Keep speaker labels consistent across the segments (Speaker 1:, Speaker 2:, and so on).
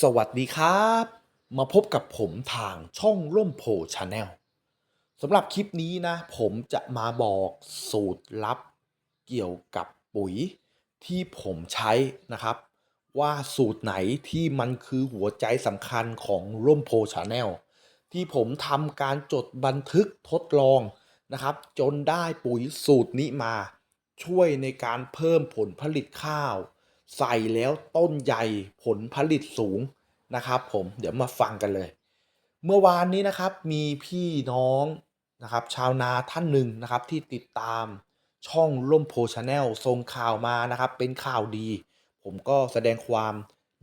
Speaker 1: สวัสดีครับ มาพบกับผมทางช่องร่มโพชาแนลสำหรับคลิปนี้นะ ผมจะมาบอกสูตรลับเกี่ยวกับปุ๋ยที่ผมใช้นะครับ ว่าสูตรไหนที่มันคือหัวใจสำคัญของร่มโพชาแนลที่ผมทำการจดบันทึกทดลองนะครับ จนได้ปุ๋ยสูตรนี้มา ช่วยในการเพิ่มผลผลิตข้าว ใส่แล้วต้นใหญ่ผลผลิตสูงนะครับผมเดี๋ยวมาฟังกันเลย เมื่อวานนี้นะครับมีพี่น้องนะครับชาวนาท่านหนึ่งนะครับที่ติดตามช่องล่มโพชาแนลส่งข่าวมานะครับ เป็นข่าวดี ผมก็แสดงความ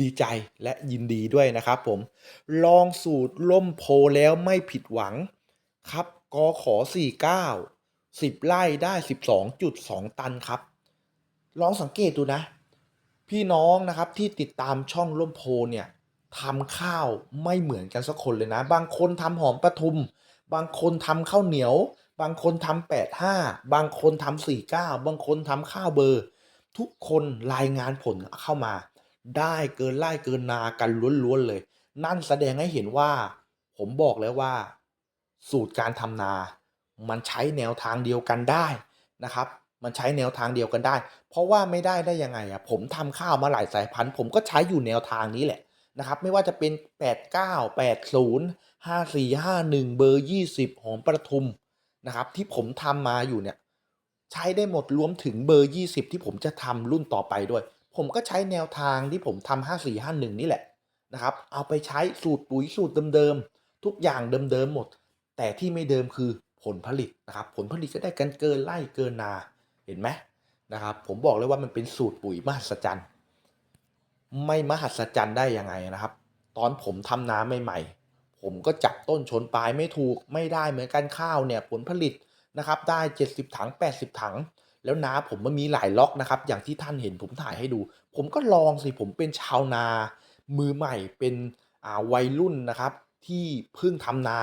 Speaker 1: ดีใจและยินดีด้วยนะครับผม ลองสูตรล่มโพแล้วไม่ผิดหวังครับกอขอ 49 10 ไร่ได้ 12.2 ตันครับ ลองสังเกตดูนะ พี่น้องนะครับที่ติดตามช่องล่มโพเนี่ยทำข้าวไม่เหมือนกันสักคนเลยนะ บางคนทำหอมปทุม บางคนทำข้าวเหนียว บางคนทำแปดห้าบางคนทำสี่เก้าบางคนทำข้าวเบอร์ ทุกคนรายงานผลเข้ามา ได้เกินไล่เกินนากันล้วนๆเลย นั่นแสดงให้เห็นว่า ผมบอกแล้วว่า สูตรการทำนา มันใช้แนวทางเดียวกันได้นะครับ มันใช้แนวทางเดียวกันได้ เพราะว่าไม่ได้ได้ยังไงอะผมทำข้าวมาหลายสายพันธุ์ ผมก็ใช้อยู่แนวทางนี้แหละนะครับไม่ว่าจะเป็น 89 80 54 51 เบอร์ 20 หอมประทุมนะครับที่ผมทำมาอยู่เนี่ยใช้ได้หมดรวมถึงเบอร์ 20 ที่ผมจะทำรุ่นต่อไปด้วย ผมก็ใช้แนวทางที่ผมทำ54 51 นี่แหละนะครับเอาไปใช้สูตรปุ๋ยสูตรเดิมๆทุกอย่างเดิมๆหมด แต่ที่ไม่เดิมคือผลผลิตนะครับผลผลิตก็ได้กันเกินไร่เกินนา เห็นไหมนะครับ ผมบอกเลยว่ามันเป็นสูตรปุ๋ยมหัศจรรย์ ไม่มหัศจรรย์ได้ยังไงนะครับ ตอนผมทำนาใหม่ๆ ผมก็จับต้นชนปลายไม่ถูกไม่ได้เหมือนกันข้าวเนี่ยผลผลิตนะครับ ได้ 70 ถัง 80 ถัง แล้วนาผมมันมีหลายล็อกนะครับ อย่างที่ท่านเห็นผมถ่ายให้ดู ผมก็ลองสิผมเป็นชาวนา มือใหม่เป็นวัยรุ่นนะครับ ที่เพิ่งทำนา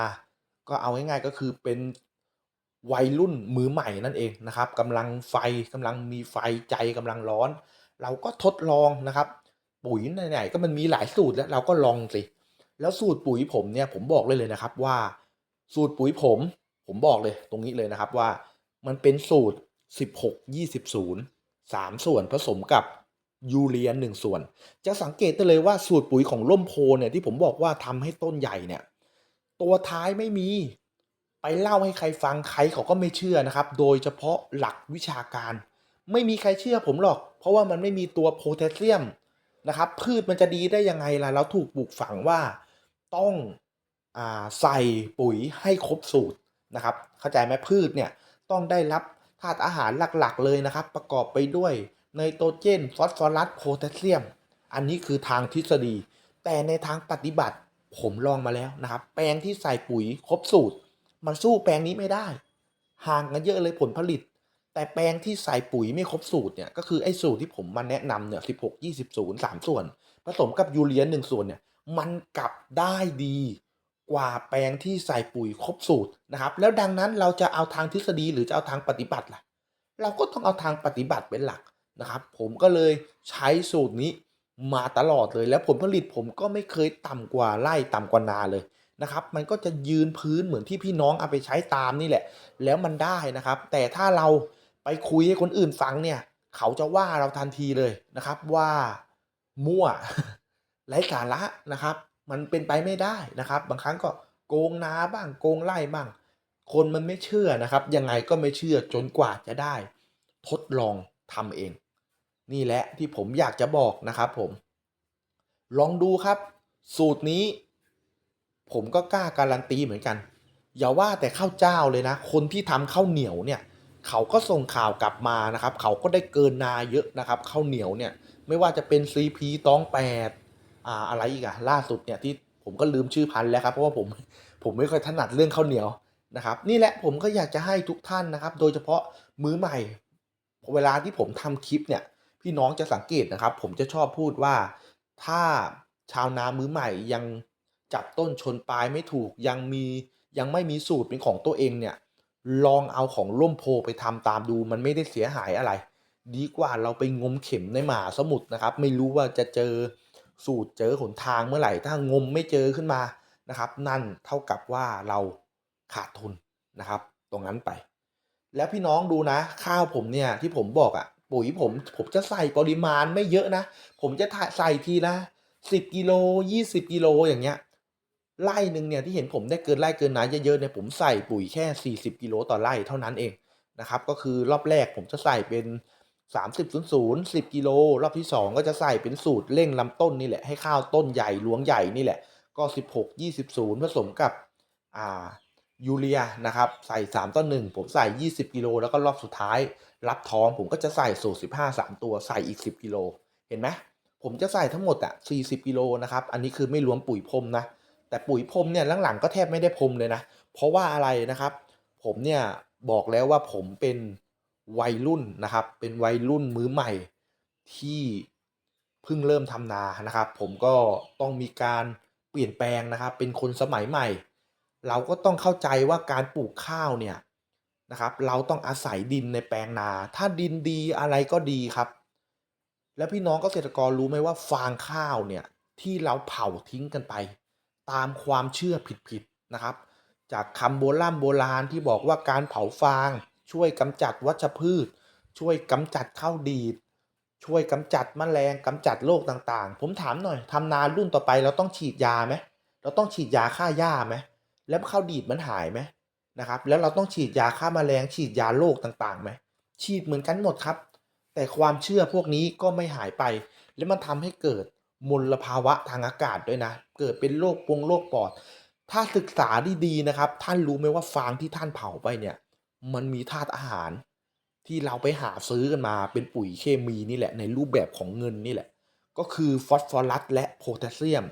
Speaker 1: ก็เอาง่ายๆก็คือเป็น วัยรุ่นมือใหม่นั่นเองนะครับกำลังไฟกำลังมีไฟใจกำลังร้อน เราก็ทดลองนะครับ ปุ๋ยไหนๆก็มันมีหลายสูตรแล้วเราก็ลองสิแล้วสูตรปุ๋ยผมเนี่ยผมบอกเลยเลยนะครับว่า สูตรปุ๋ยผม ผมบอกเลยตรงนี้เลยนะครับว่ามันเป็นสูตร 16 20 0 3 ส่วนผสมกับยูเรียน1ส่วน จะสังเกตได้เลยว่าสูตรปุ๋ยของล่มโพเนี่ยที่ผมบอกว่าทำให้ต้นใหญ่เนี่ย ตัวท้ายไม่มี ไปเล่าให้ใครฟังใครเขาก็ไม่เชื่อนะครับ โดยเฉพาะหลักวิชาการ ไม่มีใครเชื่อผมหรอก เพราะว่ามันไม่มีตัวโพแทสเซียมนะครับ พืชมันจะดีได้ยังไงล่ะ เราถูกปลูกฝังว่าต้องอใส่ปุ๋ยให้ครบสูตรนะครับ เข้าใจไหมพืชเนี่ยต้องได้รับธาตุอาหารหลักๆ เลยนะครับ ประกอบไปด้วยไนโตรเจน ฟอสฟอรัส โพแทสเซียม อันนี้คือทางทฤษฎี แต่ในทางปฏิบัติผมลองมาแล้วนะครับ แปลงที่ใส่ปุ๋ยครบสูตร มันสู้แปลงนี้ไม่ได้ ห่างกันเยอะเลยผลผลิต แต่แปลงที่ใส่ปุ๋ยไม่ครบสูตรเนี่ยก็คือไอ้สูตรที่ผมมาแนะนำเนี่ย16 20 0 3ส่วน ผสมกับยูเรีย1ส่วนเนี่ยมันกลับได้ดีกว่าแปลงที่ใส่ปุ๋ยครบสูตรนะครับ แล้วดังนั้นเราจะเอาทางทฤษฎีหรือจะเอาทางปฏิบัติล่ะ เราก็ต้องเอาทางปฏิบัติเป็นหลักนะครับ ผมก็เลยใช้สูตรนี้มาตลอดเลย แล้วผลผลิตผมก็ไม่เคยต่ำกว่าไร่ต่ำกว่านาเลย นะครับ มันก็จะยืนพื้นเหมือนที่พี่น้องเอาไปใช้ตามนี่แหละ แล้วมันได้นะครับ แต่ถ้าเราไปคุยให้คนอื่นฟังเนี่ย เขาจะว่าเราทันทีเลยนะครับว่ามั่วไร้สาระนะครับ มันเป็นไปไม่ได้นะครับ บางครั้งก็โกงนาบ้างโกงไล่บ้าง คนมันไม่เชื่อนะครับ ยังไงก็ไม่เชื่อจนกว่าจะได้ ทดลองทำเอง นี่แหละที่ผมอยากจะบอกนะครับผม ลองดูครับ สูตรนี้ ผมก็กล้าการันตีเหมือนกัน อย่าว่าแต่ข้าวเจ้าเลยนะ คนที่ทำข้าวเหนียวเนี่ย เขาก็ส่งข่าวกลับมานะครับ เขาก็ได้เกินนาเยอะนะครับข้าวเหนียวเนี่ย ไม่ว่าจะเป็น CP ตองแปดอ่าอะไรอีกอะล่าสุดเนี่ยที่ผมก็ลืมชื่อพันธุ์แล้วครับ เพราะว่าผมผมไม่ค่อยถนัดเรื่องข้าวเหนียวนะครับนี่แหละผมก็อยากจะให้ทุกท่านนะครับ โดยเฉพาะมือใหม่เวลาที่ผมทำคลิปเนี่ย พี่น้องจะสังเกตนะครับ ผมจะชอบพูดว่าถ้าชาวนามือใหม่ยัง จับต้นชนปลายไม่ถูกยังมียังไม่มีสูตรเป็นของตัวเองเนี่ยลองเอาของล่มโพไปทำตามดูมันไม่ได้เสียหายอะไร ดีกว่าเราไปงมเข็มในหมาสมุทรนะครับ ไม่รู้ว่าจะเจอสูตรเจอหนทางเมื่อไหร่ ถ้างมไม่เจอขึ้นมานะครับ นั่นเท่ากับว่าเราขาดทุนนะครับ ตรงนั้นไป แล้วพี่น้องดูนะ ข้าวผมเนี่ยที่ผมบอกอะปุ๋ยผมผมจะใส่ปริมาณไม่เยอะนะ ผมจะใส่ทีละสิบกิโลยี่สิบกิโลอย่างเงี้ย ไร่หนึ่งเนี่ยที่เห็นผมได้เกินไร่เกินนาเยอะๆเนี่ยผมใส่ปุ๋ยแค่ 40 กิโลต่อไร่เท่านั้นเองนะครับก็คือรอบแรกผมจะใส่เป็น 30 0 0 10 กิโล รอบที่ 2 ก็จะใส่เป็นสูตรเร่งลำต้นนี่แหละให้ข้าวต้นใหญ่หลวงใหญ่นี่แหละก็ 16 20 0 ผสมกับอ่ายูเรียนะครับใส่ 3 ต่อ 1 ผมใส่ 20 กิโล แล้วก็รอบสุดท้าย รับท้องผมก็จะใส่สูตร15 3 ตัวใส่อีก 10 กิโล เห็นไหมผมจะใส่ทั้งหมดอะ40 กิโลนะครับ อันนี้คือไม่รวมปุ๋ยพรมนะ แต่ปุ๋ยพรมเนี่ยหลังๆก็แทบไม่ได้พรมเลยนะ เพราะว่าอะไรนะครับ ผมเนี่ยบอกแล้วว่าผมเป็นวัยรุ่นนะครับ เป็นวัยรุ่นมือใหม่ที่เพิ่งเริ่มทำนานะครับ ผมก็ต้องมีการเปลี่ยนแปลงนะครับ เป็นคนสมัยใหม่ เราก็ต้องเข้าใจว่าการปลูกข้าวเนี่ยนะครับ เราต้องอาศัยดินในแปลงนา ถ้าดินดีอะไรก็ดีครับ แล้วพี่น้องเกษตรกรรู้ไหมว่าฟางข้าวเนี่ยที่เราเผาทิ้งกันไป ตามความเชื่อผิดๆนะครับ จากคำโบราณโบราณที่บอกว่าการเผาฟางช่วยกำจัดวัชพืช ช่วยกำจัดข้าวดีดช่วยกำจัดแมลงกำจัดโรคต่างๆ ผมถามหน่อยทำนารุ่นต่อไปเราต้องฉีดยาไหมเราต้องฉีดยาฆ่าหญ้าไหมแล้วข้าวดีดมันหายไหมนะครับ แล้วเราต้องฉีดยาฆ่าแมลงฉีดยาโรคต่างๆไหมฉีดเหมือนกันหมดครับ แต่ความเชื่อพวกนี้ก็ไม่หายไป และมันทำให้เกิด มลภาวะทางอากาศด้วยนะ เกิดเป็นโรคปงโรคปอด ถ้าศึกษาดีๆนะครับ ท่านรู้ไหมว่าฟางที่ท่านเผาไปเนี่ย มันมีธาตุอาหาร ที่เราไปหาซื้อกันมาเป็นปุ๋ยเคมีนี่แหละในรูปแบบของเงินนี่แหละ ก็คือฟอสฟอรัสและโพแทสเซียม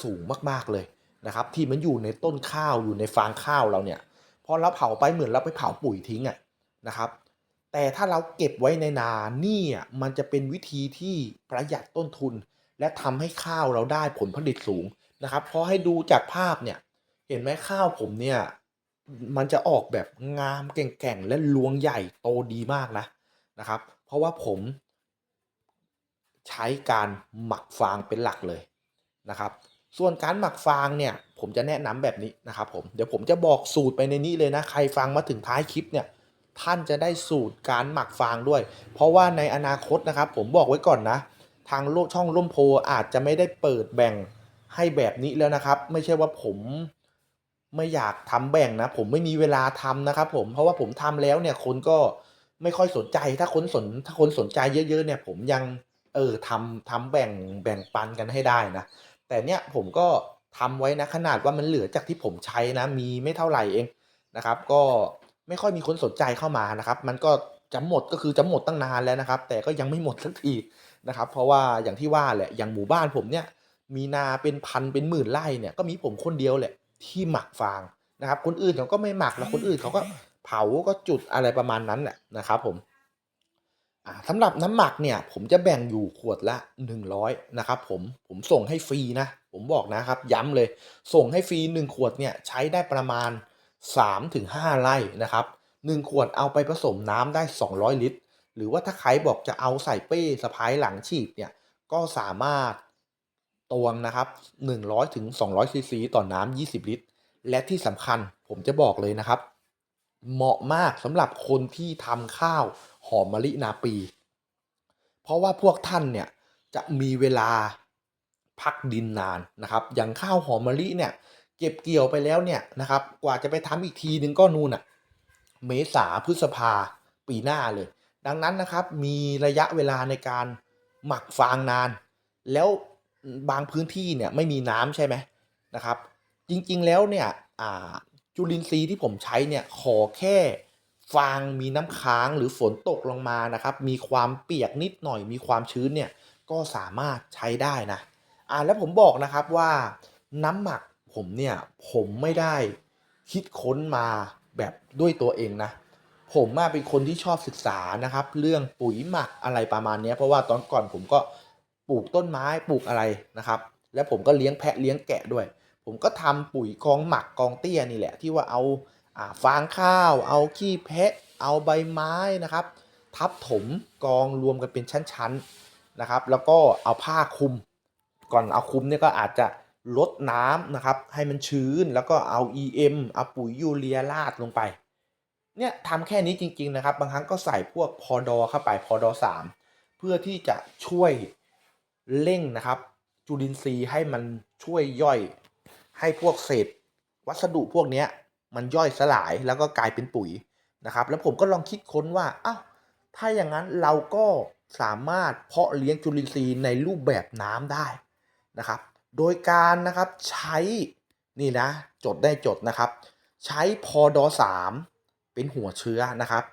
Speaker 1: สูงมากๆเลยนะครับที่มันอยู่ในต้นข้าวอยู่ในฟางข้าวเราเนี่ยพอเราเผาไปเหมือนเราไปเผาปุ๋ยทิ้งอะนะครับ แต่ถ้าเราเก็บไว้ในนานี่มันจะเป็นวิธีที่ประหยัดต้นทุน และทำให้ข้าวเราได้ผลผลิตสูงนะครับ เพราะให้ดูจากภาพเนี่ย เห็นไหมข้าวผมเนี่ย มันจะออกแบบงามแก่งๆและลวงใหญ่โตดีมากนะนะครับ เพราะว่าผมใช้การหมักฟางเป็นหลักเลยนะครับ ส่วนการหมักฟางเนี่ย ผมจะแนะนำแบบนี้นะครับผม เดี๋ยวผมจะบอกสูตรไปในนี้เลยนะ ใครฟังมาถึงท้ายคลิปเนี่ย ท่านจะได้สูตรการหมักฟางด้วย เพราะว่าในอนาคตนะครับ ผมบอกไว้ก่อนนะ ทางโลกช่องร่มโพอาจจะไม่ได้เปิดแบ่งให้แบบนี้แล้วนะครับ ไม่ใช่ว่าผมไม่อยากทำแบ่งนะ ผมไม่มีเวลาทำนะครับผมเพราะว่าผมทำแล้วเนี่ยคนก็ไม่ค่อยสนใจถ้าคนสนถ้าคนสนใจเยอะๆเนี่ย ผมยังเออทำทำแบ่งแบ่งปันกันให้ได้นะ แต่เนี่ยผมก็ทำไว้นะขนาดว่ามันเหลือจากที่ผมใช้นะ มีไม่เท่าไหร่เองนะครับ ก็ไม่ค่อยมีคนสนใจเข้ามานะครับ มันก็จะหมดก็คือจะหมดตั้งนานแล้วนะครับ แต่ก็ยังไม่หมดสักที นะครับเพราะว่าอย่างที่ว่าแหละอย่างหมู่บ้านผมเนี่ยมีนาเป็นพันเป็นหมื่นไร่เนี่ยก็มีผมคนเดียวแหละที่หมักฟางนะครับ คนอื่นเขาก็ไม่หมักแล้วคนอื่นเขาก็เผาก็จุดอะไรประมาณนั้นแหละนะครับผมอ่าสำหรับน้ำหมักเนี่ยผมจะแบ่งอยู่ขวดละ 100นะครับผมผมส่งให้ฟรีนะผมบอกนะครับย้ำเลย ส่งให้ฟรี 1 ขวดเนี่ยใช้ได้ประมาณ 3-5 ไร่นะครับ 1 ขวดเอาไปผสมน้ำได้ 200 ลิตร หรือว่าถ้าใครบอกจะเอาใส่เป้สะพายหลังฉีดเนี่ย ก็สามารถตวงนะครับ100ถึง200ซีซีต่อน้ำ20 ลิตร และที่สำคัญผมจะบอกเลยนะครับ เหมาะมากสำหรับคนที่ทำข้าวหอมมะลินาปี เพราะว่าพวกท่านเนี่ยจะมีเวลาพักดินนานนะครับ อย่างข้าวหอมมะลิเนี่ย เก็บเกี่ยวไปแล้วเนี่ยนะครับ กว่าจะไปทำอีกทีนึงก็นู่นอะเมษาพฤษภาปีหน้าเลย ดังนั้นนะครับมีระยะเวลาในการหมักฟางนาน แล้วบางพื้นที่เนี่ยไม่มีน้ำใช่ไหมนะครับ จริงๆแล้วเนี่ยจุลินทรีย์ที่ผมใช้เนี่ยขอแค่ฟางมีน้ำค้างหรือฝนตกลงมานะครับ มีความเปียกนิดหน่อยมีความชื้นเนี่ยก็สามารถใช้ได้นะอ่าแล้วผมบอกนะครับว่าน้ำหมักผมเนี่ยผมไม่ได้คิดค้นมาแบบด้วยตัวเองนะ ผมมาเป็นคนที่ชอบศึกษานะครับ เรื่องปุ๋ยหมักอะไรประมาณนี้เพราะว่าตอนก่อนผมก็ปลูกต้นไม้ปลูกอะไรนะครับ แล้วผมก็เลี้ยงแพะเลี้ยงแกะด้วย ผมก็ทำปุ๋ยกองหมักกองเตี้ยนี่แหละ ที่ว่าเอาอ่าฟางข้าว เอาขี้แพะ เอาใบไม้นะครับ ทับถมกองรวมกันเป็นชั้นๆนะครับ แล้วก็เอาผ้าคลุม ก่อนเอาคลุมเนี่ยก็อาจจะลดน้ำนะครับ ให้มันชื้นแล้วก็เอา EM เอาปุ๋ยยูเรียราดลงไป เนี่ยทำแค่นี้จริง ๆ นะครับ บางครั้งก็ใส่พวกพอดอเข้าไปพอดอสามเพื่อที่จะช่วยเร่งนะครับ จุลินทรีย์ให้มันช่วยย่อยให้พวกเศษ วัสดุพวกนี้มันย่อยสลายแล้วก็กลายเป็นปุ๋ยนะครับ แล้วผมก็ลองคิดค้นว่าอ้าวถ้าอย่างนั้นเราก็สามารถเพาะเลี้ยงจุลินทรีย์ในรูปแบบน้ำได้นะครับ โดยการนะครับใช้นี่นะจดได้จดนะครับ ใช้พอดอสาม เป็นหัวเชื้อนะครับ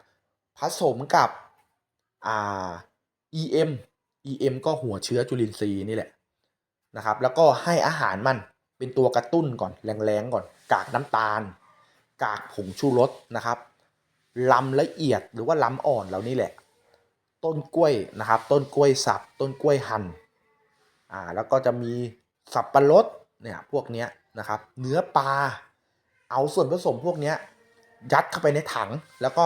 Speaker 1: ผสมกับอ่า EM EM ก็หัวเชื้อจุลินทรีย์นี่แหละนะครับ แล้วก็ให้อาหารมันเป็นตัวกระตุ้นก่อนแรงๆก่อน กากน้ำตาล กากผงชูรสนะครับลำละเอียดหรือว่าลำอ่อนเหล่านี้แหละ ต้นกล้วยนะครับ ต้นกล้วยสับ ต้นกล้วยหั่นอ่าแล้วก็จะมีสับปะรดเนี่ยพวกเนี้ยนะครับ เนื้อปลาเอาส่วนผสมพวกเนี้ย ยัดเข้าไปในถัง แล้วก็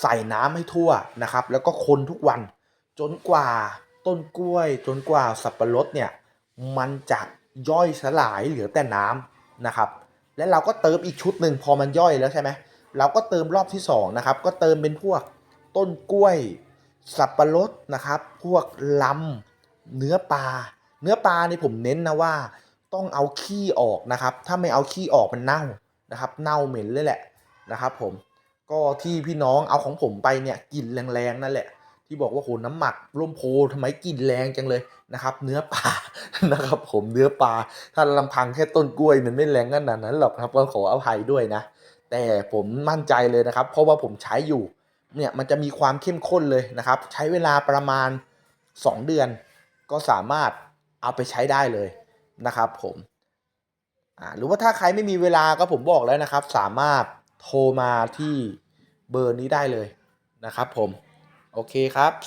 Speaker 1: ใส่น้ำให้ทั่วนะครับ แล้วก็คนทุกวันจนกว่าต้นกล้วย จนกว่าสับปะรดเนี่ยมันจะย่อยสลายเหลือแต่น้ำนะครับ และเราก็เติมอีกชุดหนึ่งพอมันย่อยแล้วใช่ไหมเราก็เติมรอบที่สองนะครับก็เติมเป็นพวกต้นกล้วย สับปะรดนะครับ พวกลำเนื้อปลาเนื้อปลานี่ผมเน้นนะว่า ต้องเอาขี้ออกนะครับ ถ้าไม่เอาขี้ออกมันเน่านะครับ เน่าเหม็นเลยแหละ นะครับผมก็ที่พี่น้องเอาของผมไปเนี่ยกลิ่นแรงๆนั่นแหละที่บอกว่าโหน้ำหมักร่มโพทำไมกลิ่นแรงจังเลยนะครับ เนื้อปลานะครับ ผมเนื้อปลาถ้าลำพังแค่ต้นกล้วยมันไม่แรงขนาดนั้นหรอกครับก็ขออภัยด้วยนะ แต่ผมมั่นใจเลยนะครับ เพราะว่าผมใช้อยู่เนี่ยมันจะมีความเข้มข้นเลยนะครับ ใช้เวลาประมาณ 2 เดือน ก็สามารถเอาไปใช้ได้เลยนะครับ ผมหรือว่าถ้าใครไม่มีเวลาก็ผมบอกแล้วนะครับ สามารถ โทรมาที่เบอร์นี้ได้เลยนะครับผม โอเคครับ 093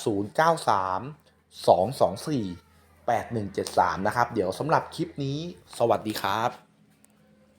Speaker 1: 224 8173 นะครับ เดี๋ยวสำหรับคลิปนี้สวัสดีครับ